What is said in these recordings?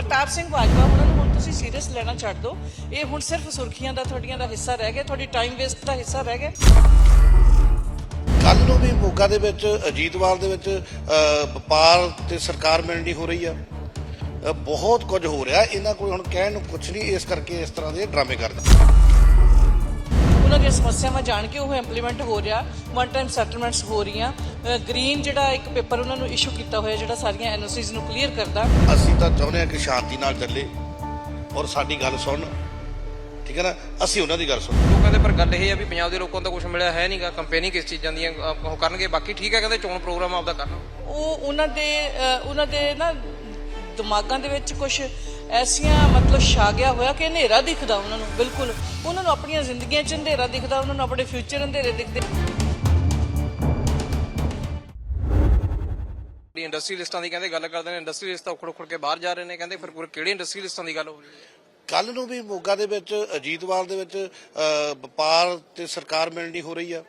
ਪ੍ਰਤਾਪ ਸਿੰਘ ਬਾਜਵਾ ਉਹਨਾਂ ਨੂੰ ਹੁਣ ਤੁਸੀਂ ਸੀਰੀਅਸ ਲੈਣਾ ਛੱਡ ਦਿਓ। ਇਹ ਹੁਣ ਸਿਰਫ ਸੁਰਖੀਆਂ ਦਾ ਤੁਹਾਡੀਆਂ ਦਾ ਹਿੱਸਾ ਰਹਿ ਗਿਆ ਤੁਹਾਡੀ ਟਾਈਮ ਵੇਸਟ ਦਾ ਹਿੱਸਾ ਰਹਿ ਗਿਆ। ਕੱਲ ਨੂੰ ਵੀ ਮੋਗਾ ਦੇ ਵਿੱਚ ਅਜੀਤਵਾਲ ਦੇ ਵਿੱਚ ਅ, ਵਪਾਰ ਤੇ ਸਰਕਾਰ ਮਿਲਣੀ ਹੋ ਰਹੀ ਆ। ਅ, ਬਹੁਤ ਕੁਝ ਹੋ ਰਿਹਾ। ਇਹਨਾਂ ਕੋਲ ਹੁਣ ਕਹਿਣ ਨੂੰ ਕੁਝ ਨਹੀਂ ਇਸ ਕਰਕੇ ਇਸ ਤਰ੍ਹਾਂ ਦੇ ਡਰਾਮੇ ਕਰਦੇ ਉਹਨਾਂ ਦੀਆਂ ਸਮੱਸਿਆਵਾਂ ਜਾਣ ਕੇ ਉਹ ਇੰਪਲੀਮੈਂਟ ਹੋ ਰਿਹਾ ਵਨ ਟਾਈਮ ਸੈਟਲਮੈਂਟਸ ਹੋ ਰਹੀਆਂ। ਗ੍ਰੀਨ ਜਿਹੜਾ ਇੱਕ ਪੇਪਰ ਉਹਨਾਂ ਨੂੰ ਇਸ਼ੂ ਕੀਤਾ ਹੋਇਆ ਜਿਹੜਾ ਸਾਰੀਆਂ ਐਨਓਸੀਜ਼ ਨੂੰ ਕਲੀਅਰ ਕਰਦਾ। ਅਸੀਂ ਤਾਂ ਚਾਹੁੰਦੇ ਹਾਂ ਕਿ ਸ਼ਾਂਤੀ ਨਾਲ ਚੱਲੇ ਔਰ ਸਾਡੀ ਗੱਲ ਸੁਣਨ ਠੀਕ ਹੈ ਨਾ? ਅਸੀਂ ਉਹਨਾਂ ਦੀ ਗੱਲ ਸੁਣ। ਲੋਕਾਂ ਦੇ ਪਰ ਗੱਲ ਇਹ ਹੈ ਵੀ ਪੰਜਾਬ ਦੇ ਲੋਕਾਂ ਤਾਂ ਕੁਝ ਮਿਲਿਆ ਹੈ ਨਹੀਂਗਾ ਕੰਪੇਨਿੰਗ ਕਿਸ ਚੀਜ਼ਾਂ ਦੀਆਂ ਉਹ ਕਰਨਗੇ ਬਾਕੀ ਠੀਕ ਹੈ ਕਹਿੰਦੇ ਚੋਣ ਪ੍ਰੋਗਰਾਮ ਆਪਦਾ ਕਰਨਾ। ਉਹ ਉਹਨਾਂ ਦੇ ਉਹਨਾਂ ਦੇ ਨਾ ਦਿਮਾਗਾਂ ਦੇ ਵਿੱਚ ਕੁਝ ਐਸੀਆਂ ਮਤਲਬ ਛਾ ਗਿਆ ਹੋਇਆ ਕਿ ਹਨੇਰਾ ਦਿਖਦਾ ਉਹਨਾਂ ਨੂੰ ਬਿਲਕੁਲ। ਉਹਨਾਂ ਨੂੰ ਆਪਣੀਆਂ ਜ਼ਿੰਦਗੀਆਂ 'ਚ ਹਨੇਰਾ ਦਿਖਦਾ ਉਹਨਾਂ ਨੂੰ ਆਪਣੇ ਫਿਊਚਰ ਹਨੇਰੇ ਦਿਖਦੇ। ਜਿਹੜੀ ਇੰਡਸਟਰੀ ਲਿਸਟਾਂ ਦੀ ਕਹਿੰਦੇ ਗੱਲ ਕਰਦੇ ਨੇ ਇੰਡਸਟਰੀ ਲਿਸਟ ਤਾਂ ਉਖੜ ਉਖੜ ਕੇ ਬਾਹਰ ਜਾ ਰਹੇ ਨੇ ਕਹਿੰਦੇ ਫਿਰ ਪੂਰੇ ਕਿਹੜੀ ਇੰਡਸਟਰੀ ਲਿਸਟਾਂ ਦੀ ਗੱਲ ਹੋ ਰਹੀ ਹੈ? ਕੱਲ ਨੂੰ ਵੀ ਮੋਗਾ ਦੇ ਵਿੱਚ ਅਜੀਤਵਾਲ ਦੇ ਵਿੱਚ ਵਪਾਰ ਤੇ ਸਰਕਾਰ ਮਿਲਣੀ ਹੋ ਰਹੀ ਆ।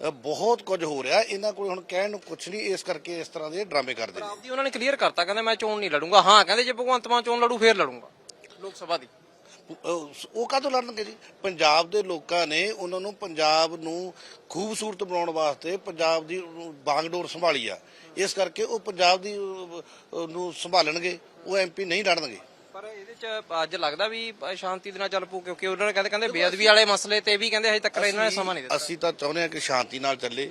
ਬਹੁਤ ਕੁਝ ਹੋ ਰਿਹਾ। ਇਹਨਾਂ ਕੋਲ ਹੁਣ ਕਹਿਣ ਨੂੰ ਕੁਝ ਨਹੀਂ ਇਸ ਕਰਕੇ ਇਸ ਤਰ੍ਹਾਂ ਦੇ ਡਰਾਮੇ ਕਰਦੇ ਨੇ ਉਹਨਾਂ ਨੇ ਕਲੀਅਰ ਕਰਤਾ ਕਹਿੰਦੇ ਮੈਂ ਚੋਣ ਨਹੀਂ ਲੜੂੰਗਾ। ਹਾਂ ਕਹਿੰਦੇ ਜੇ ਭਗਵੰਤ ਮਾਨ ਚੋਣ ਲੜੂ ਫੇਰ ਲੜੂੰਗਾ। ਲੋਕ ਸਭਾ ਦੀ। ਉਹ ਕਾਹਤੋਂ ਲੜਨਗੇ ਜੀ? ਪੰਜਾਬ ਦੇ ਲੋਕਾਂ ਨੇ ਉਹਨਾਂ ਨੂੰ ਪੰਜਾਬ ਨੂੰ ਖੂਬਸੂਰਤ ਬਣਾਉਣ ਵਾਸਤੇ ਪੰਜਾਬ ਦੀ ਬਾਗਡੋਰ ਸੰਭਾਲੀ ਆ। ਇਸ ਕਰਕੇ ਉਹ ਪੰਜਾਬ ਦੀ ਨੂੰ ਸੰਭਾਲਣਗੇ ਉਹ ਐਮਪੀ ਨਹੀਂ ਲੜਨਗੇ। ਪਰ ਇਹਦੇ ਚ ਅੱਜ ਲੱਗਦਾ ਵੀ ਸ਼ਾਂਤੀ ਦੇ ਨਾਲ ਚੱਲ ਪੂ ਕਿਉਂਕਿ ਉਹਨਾਂ ਨੇ ਕਹਿੰਦੇ ਕਹਿੰਦੇ ਬੇਅਦਬੀ ਵਾਲੇ ਮਸਲੇ ਤੇ ਵੀ ਕਹਿੰਦੇ ਹਜੇ ਤੱਕ ਇਹਨਾਂ ਨੇ ਸਮਾਂ ਨਹੀਂ ਦਿੱਤਾ। ਅਸੀਂ ਤਾਂ ਚਾਹੁੰਦੇ ਹਾਂ ਕਿ ਸ਼ਾਂਤੀ ਨਾਲ ਚੱਲੇ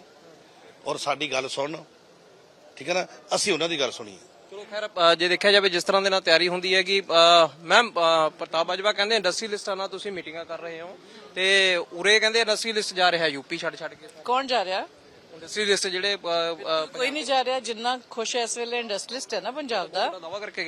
ਔਰ ਸਾਡੀ ਗੱਲ ਸੁਣਨ ਠੀਕ ਹੈ ਨਾ? ਅਸੀਂ ਉਹਨਾਂ ਦੀ ਗੱਲ ਸੁਣੀਏ ਚਲੋ ਖੈਰ ਜੇ ਦੇਖਿਆ ਜਾਵੇ ਜਿਸ ਤਰ੍ਹਾਂ ਦੇ ਨਾਲ ਤਿਆਰੀ ਹੁੰਦੀ ਹੈ ਕਿ ਮੈਮ ਪ੍ਰਤਾਪ ਬਾਜਵਾ ਕਹਿੰਦੇ ਇੰਡਸਟਰੀ ਲਿਸਟਾਂ ਨਾਲ ਤੁਸੀਂ ਮੀਟਿੰਗਾਂ ਕਰ ਰਹੇ ਹੋ ਤੇ ਉਰੇ ਕਹਿੰਦੇ ਇੰਡਸਟਰੀ ਲਿਸਟ ਜਾ ਰਿਹਾ ਯੂਪੀ ਛੱਡ ਛੱਡ ਕੇ। ਕੌਣ ਜਾ ਰਿਹਾ? ਇੰਡਸਟਰੀ ਲਿਸਟ ਜਿਹੜੇ ਅ, ਅ, ਕੋਈ ਨਹੀਂ ਜਾ ਰਿਹਾ ਜਿੰਨਾ ਖੁਸ਼ ਇਸ ਵੇਲੇ ਇੰਡਸਟਰੀਲਿਸਟ ਹੈ ਨਾ ਪੰਜਾਬ ਦਾ। ਦਾਵਾ ਕਰਕੇ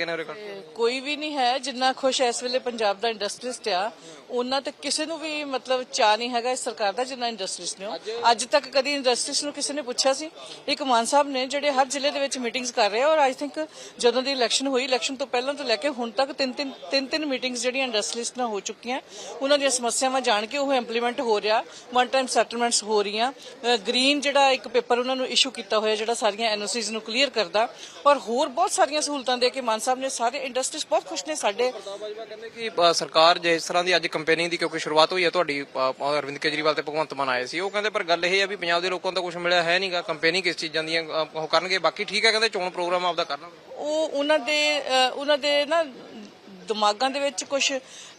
ਕੋਈ ਵੀ ਨਹੀਂ ਹੈ ਜਿੰਨਾ ਖੁਸ਼ ਇਸ ਵੇਲੇ ਪੰਜਾਬ ਦਾ ਇੰਡਸਟਰੀਸਟ ਆ ਉਹਨਾਂ ਤੇ ਕਿਸੇ ਨੂੰ ਵੀ ਮਤਲਬ ਚਾਹ ਨਹੀਂ ਹੈਗਾ ਇਸ ਸਰਕਾਰ ਦਾ ਜਿੰਨਾ ਇੰਡਸਟਰੀਸ ਨੇ ਅੱਜ ਤੱਕ ਕਦੀ ਇੰਡਸਟਰੀਸ ਨੂੰ ਕਿਸੇ ਨੇ ਪੁੱਛਿਆ ਸੀ? ਇੱਕ ਮਾਨ ਸਾਹਿਬ ਨੇ ਜਿਹੜੇ ਹਰ ਜ਼ਿਲ੍ਹੇ ਦੇ ਵਿੱਚ ਮੀਟਿੰਗਸ ਕਰ ਰਹੇ ਔਰ ਆਈ ਥਿੰਕ ਜਦੋਂ ਦੀ ਇਲੈਕਸ਼ਨ ਹੋਈ ਇਲੈਕਸ਼ਨ ਤੋਂ ਪਹਿਲਾਂ ਤੋਂ ਲੈ ਕੇ ਹੁਣ ਤੱਕ ਤਿੰਨ ਤਿੰਨ ਤਿੰਨ ਤਿੰਨ ਮੀਟਿੰਗਸ ਜਿਹੜੀਆਂ ਇੰਡਸਟਰੀਸ ਨਾਲ ਹੋ ਚੁੱਕੀਆਂ। ਉਹਨਾਂ ਦੀਆਂ ਸਮੱਸਿਆਵਾਂ ਜਾਣ ਕੇ ਉਹ ਇੰਪਲੀਮੈਂਟ ਹੋ ਰਿਹਾ ਵਨ ਟਾਈਮ ਸੈਟਲਮੈਂਟਸ ਹੋ ਰਹੀਆਂ। ਗ੍ਰੀਨ ਜਿਹੜਾ ਇੱਕ ਪੇਪਰ ਉਹਨਾਂ ਨੂੰ ਇਸ਼ੂ ਕੀਤਾ ਹੋਇਆ ਜਿਹੜਾ ਸਾਰੀਆਂ ਐਨਓਸੀਜ਼ ਨੂੰ ਕਲੀਅਰ ਕਰਦਾ ਔਰ ਹੋਰ ਬਹੁਤ ਸਾਰੀਆਂ ਸਹੂਲਤਾਂ ਦੇ ਕੇ ਮਾਨ ਸਾਹਿਬ ਨੇ ਸਾਰੇ ਇੰਡਸਟਰੀਸ ਬਹੁਤ ਖੁਸ਼ ਨੇ ਸਾਡੇ ਕਹਿੰਦੇ ਕਿ ਅ, ਸਰਕਾਰ ਜੇ ਇਸ ਤਰ੍ਹਾਂ ਦੀ ਅੱਜ ਕੰਪੇਨਿੰਗ ਦੀ ਕਿਉਂਕਿ ਸ਼ੁਰੂਆਤ ਹੋਈ ਹੈ ਤੁਹਾਡੀ ਅ, ਅਰਵਿੰਦ ਕੇਜਰੀਵਾਲ ਤੇ ਭਗਵੰਤ ਮਾਨ ਆਏ ਸੀ। ਉਹ ਕਹਿੰਦੇ ਪਰ ਗੱਲ ਇਹ ਹੈ ਵੀ ਪੰਜਾਬ ਦੇ ਲੋਕਾਂ ਨੂੰ ਤਾਂ ਕੁਝ ਮਿਲਿਆ ਹੈ ਨਹੀਂਗਾ ਕੰਪੇਨਿੰਗ ਕਿਸ ਚੀਜ਼ਾਂ ਦੀਆਂ ਅ, ਉਹ ਕਰਨਗੇ ਬਾਕੀ ਠੀਕ ਹੈ ਕਹਿੰਦੇ ਚੋਣ ਪ੍ਰੋਗਰਾਮ ਆਪਦਾ ਕਰਨਾ। ਉਹ ਉਹਨਾਂ ਦੇ ਉਹਨਾਂ ਦੇ ਨਾ ਦਿਮਾਗਾਂ ਦੇ ਵਿੱਚ ਕੁਝ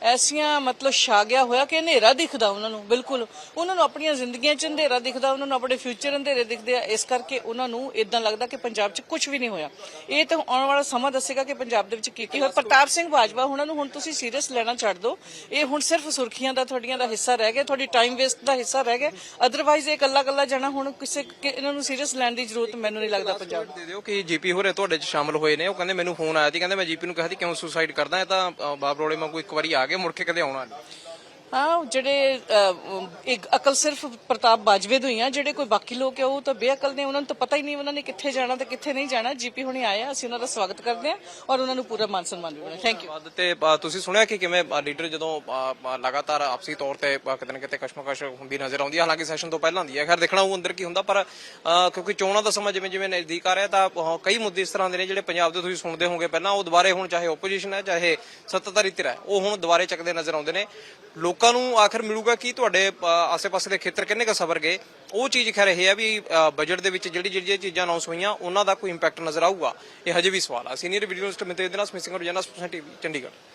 ਐਸੀਆਂ ਮਤਲਬ ਛਾ ਗਿਆ ਹੋਇਆ ਕਿ ਹਨੇਰਾ ਦਿਖਦਾ ਉਹਨਾਂ ਨੂੰ ਬਿਲਕੁਲ। ਉਹਨਾਂ ਨੂੰ ਆਪਣੀਆਂ ਜ਼ਿੰਦਗੀਆਂ 'ਚ ਹਨੇਰਾ ਦਿਖਦਾ ਉਹਨਾਂ ਨੂੰ ਆਪਣੇ ਫਿਊਚਰ ਹਨੇਰੇ ਦਿਖਦੇ ਆ। ਇਸ ਕਰਕੇ ਉਹਨਾਂ ਨੂੰ ਇਦਾਂ ਲੱਗਦਾ ਕਿ ਪੰਜਾਬ 'ਚ ਕੁਝ ਵੀ ਨਹੀਂ ਹੋਇਆ। ਇਹ ਤਾਂ ਆਉਣ ਵਾਲਾ ਸਮਾਂ ਦੱਸੇਗਾ ਕਿ ਪੰਜਾਬ ਦੇ ਵਿੱਚ ਕੀ ਕੀ ਹੋਇਆ ਪ੍ਰਤਾਪ ਸਿੰਘ ਬਾਜਵਾ ਉਹਨਾਂ ਨੂੰ ਹੁਣ ਤੁਸੀਂ ਸੀਰੀਅਸ ਲੈਣਾ ਛੱਡ ਦਿਓ। ਇਹ ਹੁਣ ਸਿਰਫ ਸੁਰਖੀਆਂ ਦਾ ਤੁਹਾਡੀਆਂ ਦਾ ਹਿੱਸਾ ਰਹਿ ਗਿਆ ਤੁਹਾਡੀ ਟਾਈਮ ਵੇਸਟ ਦਾ ਹਿੱਸਾ ਰਹਿ ਗਿਆ। ਅਦਰਵਾਈਜ਼ ਇਹ ਕੱਲਾ ਕੱਲਾ ਜਾਣਾ ਹੁਣ ਕਿਸੇ ਇਹਨਾਂ ਨੂੰ ਸੀਰੀਅਸ ਲੈਣ ਦੀ ਜ਼ਰੂਰਤ ਮੈਨੂੰ ਨਹੀਂ ਲੱਗਦਾ ਪੰਜਾਬ ਦੇ ਦਿਓ ਕਿ ਜੀਪੀ ਹੋਰੇ ਤੁਹਾਡੇ ਚ ਸ਼ਾਮਲ ਹੋਏ ਨੇ। ਉਹ ਕਹਿੰਦੇ ਮੈਨੂੰ ਫੋਨ ਆਇਆ ਸੀ ਕਹਿੰਦੇ ਮੈਂ ਜੀਪੀ ਨੂੰ ਕਿਹਾ ਸੀ ਕਿਉਂ ਸੁਸਾਈਡ ਕਰਦਾ? ਇਹ ਤਾਂ ਅ, ਬਾਬਰੋਲੇ ਵਾਂਗੂ ਇੱਕ ਵਾਰੀ ਆ ਗਏ ਮੁੜ ਕੇ ਕਦੇ ਆਉਣਾ ਨਹੀਂ। ਹਾਂ, ਜਿਹੜੇ ਇੱਕ ਅਕਲ ਸਿਰਫ ਪ੍ਰਤਾਪ ਬਾਜਵੇ ਤੋਂ ਹੀ ਆ, ਜਿਹੜੇ ਕੋਈ ਬਾਕੀ ਲੋਕ ਆ, ਉਹ ਤਾਂ ਬੇਅਕਲ ਨੇ, ਉਹਨਾਂ ਨੂੰ ਤਾਂ ਪਤਾ ਹੀ ਨਹੀਂ ਉਹਨਾਂ ਨੇ ਕਿੱਥੇ ਜਾਣਾ ਤੇ ਕਿੱਥੇ ਨਹੀਂ ਜਾਣਾ। ਜੀਪੀ ਹੁਣੇ ਆਏ ਆ, ਅਸੀਂ ਉਹਨਾਂ ਦਾ ਸਵਾਗਤ ਕਰਦੇ ਆ ਔਰ ਉਹਨਾਂ ਨੂੰ ਪੂਰਾ ਮਾਨ ਸਨਮਾਨ ਵੀ ਮਿਲਿਆ ਥੈਂਕ ਯੂ ਤੇ ਤੁਸੀਂ ਸੁਣਿਆ ਕਿ ਕਿਵੇਂ ਲੀਡਰ ਜਦੋਂ ਲਗਾਤਾਰ ਆਪਸੀ ਤੌਰ ਤੇ ਕਿਤੇ ਨਾ ਕਿਤੇ ਕਸ਼ਮਕਸ਼ ਹੁੰਦੀ ਨਜ਼ਰ ਆਉਂਦੀ ਹੈ ਹਾਲਾਂਕਿ ਸੈਸ਼ਨ ਤੋਂ ਪਹਿਲਾਂ ਹੁੰਦੀ ਹੈ ਖੈਰ, ਦੇਖਣਾ ਉਹ ਅੰਦਰ ਕੀ ਹੁੰਦਾ, ਪਰ ਕਿਉਂਕਿ ਚੋਣਾਂ ਦਾ ਸਮਾਂ ਜਿਵੇਂ ਜਿਵੇਂ ਨਜ਼ਦੀਕ ਆ ਰਿਹਾ, ਤਾਂ ਕਈ ਮੁੱਦੇ ਇਸ ਤਰ੍ਹਾਂ ਦੇ ਨੇ ਜਿਹੜੇ ਪੰਜਾਬ ਦੇ ਤੁਸੀਂ ਸੁਣਦੇ ਹੋਗੇ ਪਹਿਲਾਂ, ਉਹ ਦੁਬਾਰੇ ਹੁਣ ਚਾਹੇ ਓਪੋਜੀਸ਼ਨ ਹੈ, ਚਾਹੇ ਸੱਤਾਧਾਰੀ ਧਿਰ ਹੈ, ਉਹ ਹੁਣ ਦੁਬਾਰੇ ਚੱਕਦੇ ਨਜ਼ਰ ਆਉਂਦੇ ਨੇ। ਲੋਕਾਂ ਲੋਕਾਂ ਨੂੰ ਆਖਰ ਮਿਲੂਗਾ ਕਿ ਤੁਹਾਡੇ ਅ, ਆਸੇ-ਪਾਸੇ ਦੇ ਖੇਤਰ ਕਿੰਨੇ ਕੁ ਸਬਰ ਗਏ? ਉਹ ਚੀਜ਼ ਖੈਰ ਇਹ ਹੈ ਵੀ ਬਜਟ ਦੇ ਵਿੱਚ ਜਿਹੜੀ ਜਿਹੜੀਆਂ ਚੀਜ਼ਾਂ ਅਨਾਉਂਸ ਹੋਈਆਂ ਉਹਨਾਂ ਦਾ ਕੋਈ ਇੰਪੈਕਟ ਨਜ਼ਰ ਆਊਗਾ। ਇਹ ਹਜੇ ਵੀ ਸਵਾਲ ਆ। ਸੀਨੀਅਰ ਵੀਡੀਓ ਜਰਨਲਿਸਟ ਮਿੰਤੇ ਦੇ ਨਾਲ ਸਮਿਸਿੰਗ ਰੋਜ਼ਾਨਾ ਸਪੋਰਟਸ ਟੀਵੀ ਚੰਡੀਗੜ੍ਹ।